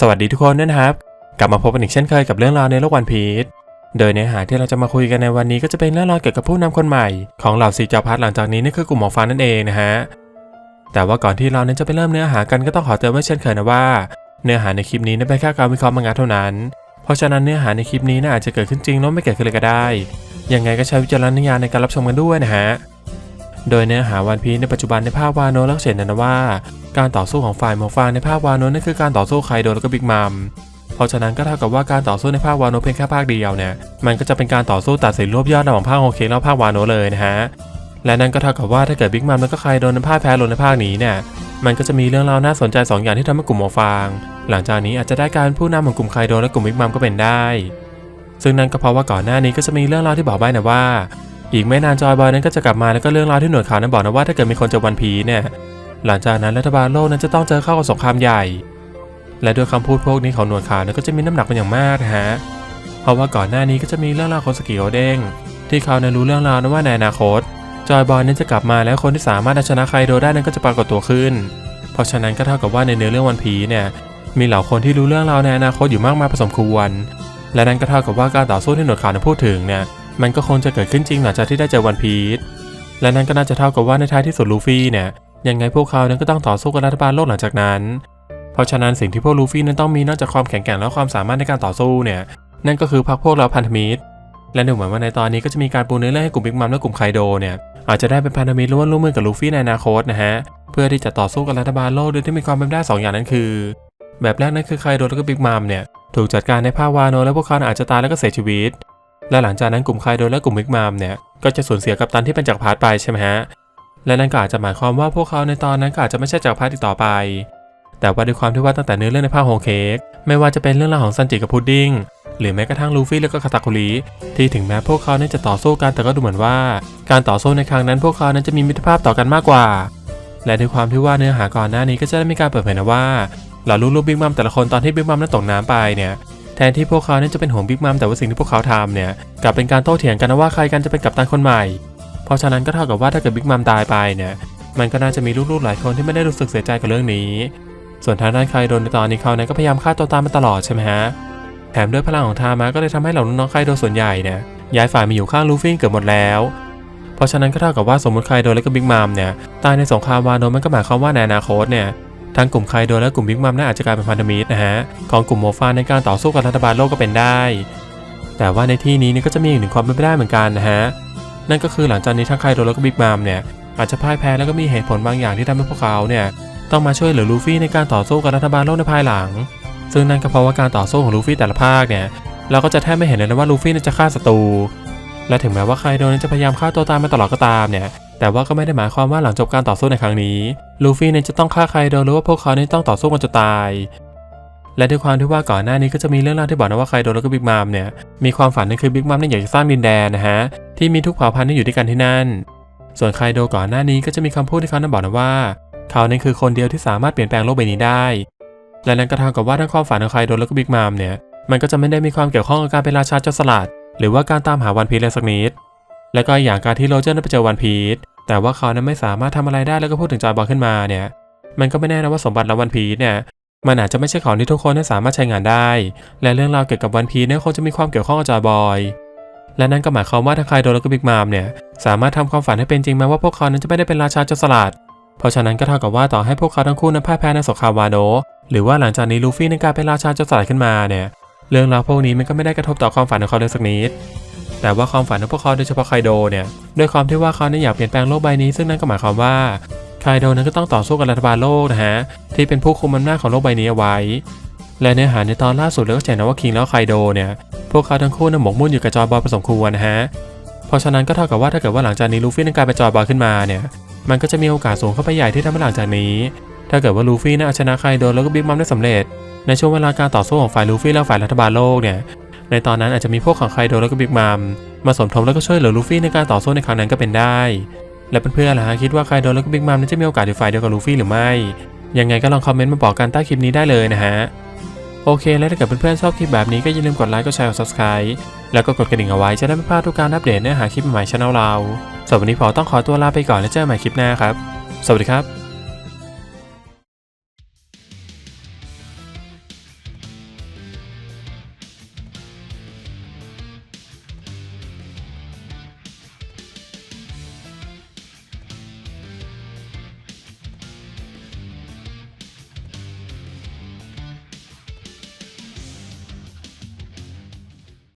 สวัสดีทุกคนนะครับ กลับมาพบกันอีกเช่นเคยกับเรื่องราวในโลกวันพีชโดยเนื้อหาที่เราจะมาคุยกันในวันนี้ก็จะเป็นเรื่องราวเกี่ยวกับผู้นำคนใหม่ ของเหล่าสีจ้าพัดหลังจากนี้นั่คือกลุ่มหมอฟ้านั่นเองนะฮะแต่ว่าก่อนที่เรานั้นจะไปเริ่มเนื้อหากันก็ต้องขอเตือนไว้เช่นเคยนะว่า เนื้อหาในคลิปนี้นั้นเป็นแค่การวิเคราะห์มังงะเท่านั้น เพราะฉะนั้นเนื้อหาในคลิปนี้น่าอาจจะเกิดขึ้นจริงแล้วไม่เกิดขึ้นเลยก็ได้ยังไงก็ใช้วิจารณญาณในการรับชมกันด้วยนะฮะ โดยเนื้อหาวันพีในปัจจุบันในภาควาโนล้วเห็นนะว่า การต่อสู้ของฝ่ายหมฟางในภาควาโนนั่นคือการต่อสู้ไคโดแล้วก็บิ๊กมัมเพราะฉะนั้นก็เท่ากับว่าการต่อสู้ในภาควาโนเพียงแค่ภาคเดียวเนี่ยมันก็จะเป็นการต่อสู้ตัดสินรวบยอดระหว่างภาคโอเคแล้วภาควาโนเลยนะฮะและนั่นก็เท่ากับว่าถ้าเกิดบิ๊กมัมแล้วก็ไคโดนั้นพ่ายแพ้ลงในภาคนี้เนี่ยมันก็จะมีเรื่องราวน่าสนใจสองอย่างที่ทำให้กลุ่มหมฟาง หลังจากนี้อาจจะได้การผู้นำของกลุ่มไคโดและกลุ่มบิ๊กมัมก็เป็นได้ซึ่งนั่นก็เพราะว่าก่อนหน้านี้ก็จะมีเรื่องราวที่บอกใบ้นะว่า อีกไม่นานจอยบอยนั้นก็จะกลับมาแล้วก็เรื่องราวที่หนวดข่าวนั้นบอกนะว่าถ้าเกิดมีคนเจอวันพีเนี่ยหลังจากนั้นรัฐบาลโลกนั้นจะต้องเจอเข้ากับสงครามใหญ่ และด้วยคำพูดพวกนี้ของหนวดข่าวนั้นก็จะมีน้ำหนักเป็นอย่างมากนะฮะเพราะว่าก่อนหน้านี้ก็จะมีเรื่องราวของสกิโอเด้งที่เขานั้นรู้เรื่องราวนะว่าในอนาคต จอยบอยนั้นจะกลับมาแล้วคนที่สามารถเอาชนะใครโดได้นั้นก็จะปรากฏตัวขึ้น เพราะฉะนั้นก็เท่ากับว่าในเนื้อเรื่องวันพีเนี่ยมีเหล่าคนที่รู้เรื่องราวในอนาคตอยู่มากมายพอสมควรและนั่นก็เท่ากับว่าการต่อสู้ที่หนวดขาวนั้นพูดถึงเนี่ย มันก็คงจะเกิดขึ้นจริงหลังจากที่ได้เจอวันพีชและนั่นก็น่าจะเท่ากับว่าในท้ายที่สุดลูฟี่เนี่ยยังไงพวกเขานั้นก็ต้องต่อสู้กับรัฐบาลโลกหลังจากนั้น เพราะฉะนั้นสิ่งที่พวกลูฟี่นั้นต้องมีนอกจากความแข็งแกร่งและความสามารถในการต่อสู้เนี่ยนั่นก็คือพักพวกเราพันธมิตร และดูเหมือนว่าในตอนนี้ก็จะมีการปูเนื้อเรื่องให้กลุ่มบิ๊กมัมและกลุ่มไคโดเนี่ยอาจจะได้เป็นพันธมิตรรือว่าร่วมมือกับลูฟี่ในอนาคตนะฮะเพื่อที่จะต่อสู้กับรัฐบาลโลกโดยที่มีความเป็นได้สอย่างนั้นคือ แบบแรกนั่นคือไคโดและก็บิ๊กมัมเนี่ยถูกจัดการในภาวาโนและพวกเขาอาจจะตายแล้วก็เสียชีวิต และหลังจากนั้นกลุ่มไคโดและกลุ่มบิ๊กมัมเนี่ยก็จะสูญเสียกัปตันที่เป็นจักรพรรดิไปใช่ไหมฮะและนั่นก็อาจจะหมายความว่าพวกเขาในตอนนั้นก็อาจจะไม่ใช่จักรพรรดิต่อไป แต่ว่าด้วยความที่ว่าตั้งแต่เนื้อเรื่องในภาคโฮเค้กไม่ว่าจะเป็นเรื่องราวของซันจิกับพุดดิ้งหรือแม้กระทั่งลูฟี่แล้วก็คาตาคุริที่ถึงแม้พวกเขานั้นจะต่อสู้กันแต่ก็ดูเหมือนว่า การต่อสู้ในครั้งนั้นพวกเขานั้นจะมีมิตรภาพต่อกันมากกว่า และด้วยความที่ว่าเนื้อหาก่อนหน้านี้ก็จะได้มีการเปิดเผยนะว่าเหล่าลูกๆบิ๊กมัมแต่ละคนตอนที่บิ๊กมัมนั้นตกน้ำไปเนี่ย แทนที่พวกเขาเนั้นจะเป็นห่วงบิ๊กมัมแต่ว่าสิ่งที่พวกเขาทำเนี่ยกลับเป็นการโต้เถียงกันว่าใครกันจะเป็นกัปตันคนใหม่ เพราะฉะนั้นก็เท่ากับว่าถ้าเกิดบิ๊กมัมตายไปเนี่ยมันก็น่าจะมีลูกๆหลายคนที่ไม่ได้รู้สึกเสียใจกับเรื่องนี้ ส่วนทางด้านใครโดนในตอนนี้เขาเนี่ยก็พยายามฆ่าตัวตายมาตลอดใช่ไหมฮะแถมด้วยพลังของทามะก็เลยทำให้เหล่าน้องๆไคโดส่วนใหญ่เนี่ยย้ายฝ่ายมาอยู่ข้างลูฟี่เกือบหมดแล้ว เพราะฉะนั้นก็เท่ากับว่าสมมติไคโดและก็บิ๊กมัมเนี่ยตายในสงครามวาโนมันก็หมายความว่าในอนาคตเนี่ย ทั้งกลุ่มไคโดและกลุ่มบิ๊กมัมน่าอาจจะกลายเป็นพันธมิตรนะฮะของกลุ่มโมฟาในการต่อสู้กับรัฐบาลโลกก็เป็นได้ แต่ว่าในที่นี้นี่ก็จะมีอีกหนึ่งความเป็นไปได้เหมือนกันนะฮะนั่นก็คือหลังจากนี้ทั้งไคโดและก็บิ๊กมัมเนี่ยอาจจะพ่ายแพ้แล้วก็มีเหตุผลบางอย่างที่ทำให้พวกเขาเนี่ยต้องมาช่วยเหลือลูฟี่ในการต่อสู้กับรัฐบาลโลกในภายหลัง ซึ่งนั่นก็เพราะว่าการต่อสู้ของลูฟี่แต่ละภาคเนี่ยเราก็จะแทบไม่เห็นเลยนะว่าลูฟี่จะฆ่าศัตรูและถึงแม้ว่าไคโดนจะพยายามฆ่าตัวตายมาตลอดก็ตามเนี่ย แต่ว่าก็ไม่ได้หมายความว่าหลังจบการต่อสู้ในครั้งนี้ ลูฟี่เนั้นจะต้องฆ่าไครโดหรือว่าพวกเขาเนั้นต้องต่อสู้กันจนตาย และด้วยความที่ว่าก่อนหน้านี้ก็จะมีเรื่องราวที่บอกนะว่าไครโดแล้วก็บิ๊กมัมเนี่ยมีความฝันนั่นคือบิ๊กมัมนั้นอยากจะสร้างดินแดนนะฮะที่มีทุกเผ่าพันธุ์ที่อยู่ด้วยกันที่นั่น ส่วนไครโดก่อนหน้านี้ก็จะมีคำพูดที่เขานั้นบอกนะว่า เขานั้นคือคนเดียวที่สามารถเปลี่ยนแปลงโลกใบนี้ได้ และนั่นก็เท่ากับว่าทั้งความฝันของไคโดแล้วก็บิ๊กมัมเนี่ยมันก็จะไม่ได้มีความเกี่ยวข้องกับการเป็นราชาโจรสลัดหรือว่าการตามหาวันพีเลยสักนิด และก็อย่างการที่โรเจอร์นั้นไปเจอวันพีชแต่ว่าเขานั้นไม่สามารถทำอะไรได้แล้วก็พูดถึงจอยบอยขึ้นมาเนี่ย มันก็ไม่แน่นะว่าสมบัติและวันพีชเนี่ยมันอาจจะไม่ใช่ของที่ทุกคนนั้นสามารถใช้งานได้ และเรื่องราวเกี่ยวกับวันพีชเนี่ยคงจะมีความเกี่ยวข้องกับจอยบอย และนั่นก็หมายความว่าทั้งไคโดแล้วก็บิ๊กมามเนี่ยสามารถทำความฝันให้เป็นจริงแม้ว่าพวกเขานั้นจะไม่ได้เป็นราชาจรสลัด เพราะฉะนั้นก็เท่ากับว่าต่อให้พวกเขาทั้งคู่นั้นพ่ายแพ้ในสงครามวาโนะหรือว่าหลังจากนี้ลูฟี่นั้นกลายเป็นราชาจสลัดขึ้นมาเนี่ย เรื่องราวพวกนี้มันก็ไม่ได้กระทบต่อความฝันของเขาเลยสักนิด แต่ว่าความฝันของพวกเขาโดยเฉพาะไคโดเนี่ยด้วยความที่ว่าเขาเนี่ยอยากเปลี่ยนแปลงโลกใบนี้ ซึ่งนั่นก็หมายความว่าไคโดนั้นก็ต้องต่อสู้กับรัฐบาลโลกนะฮะที่เป็นผู้คุมอำนาจของโลกใบนี้เอาไว้ และเนื้อหาในตอนล่าสุดเราก็จะเห็นนะว่าคิงแล้วไคโดเนี่ยพวกเขาทั้งคู่นั้นหมกมุ่นอยู่กับจอยบอยผสมควรนะฮะเพราะฉะนั้นก็เท่ากับว่าถ้าเกิดว่าหลังจากนี้ลูฟี่นั้นกลายเป็นจอยบอยขึ้นมาเนี่ยมันก็จะมีโอกาสสูงเข้าไปใหญ่ที่ทำให้หลังจากนี้ ถ้าเกิดว่าลูฟี่น่าชนะไคโดแล้วก็บิ๊กมัมได้สำเร็จ ในช่วงเวลาการต่อสู้ของฝ่ายลูฟี่และฝ่ายรัฐบาลโลกเนี่ย ในตอนนั้นอาจจะมีพวกของไคโดแล้วก็บิ๊กมัมมาสมทบแล้วก็ช่วยเหลือลูฟี่ในการต่อสู้ในครั้งนั้นก็เป็นได้ และเพื่อนๆล่ะฮะคิดว่าไคโดแล้วก็บิ๊กมัมนั้นจะมีโอกาสอยู่ฝ่ายเดียวกับลูฟี่หรือไม่ ยังไงก็ลองคอมเมนต์มาบอกกันใต้คลิปนี้ได้เลยนะฮะโอเค แล้วถ้าเกิดเพื่อนๆชอบคลิปแบบนี้ก็อย่าลืมกดไลค์ กดแชร์ กด subscribe แล้วก็กดกระดิ่งเอาไว้จะได้ไม่พลาดทุกการอัปเดตเนื้อหาคลิปใหม่ช่องเราสำหรับวันนี้พอต้องขอตัวลาไปก่อนแล้วเจอกันใหม่คลิปหน้าครับ สวัสดีครับ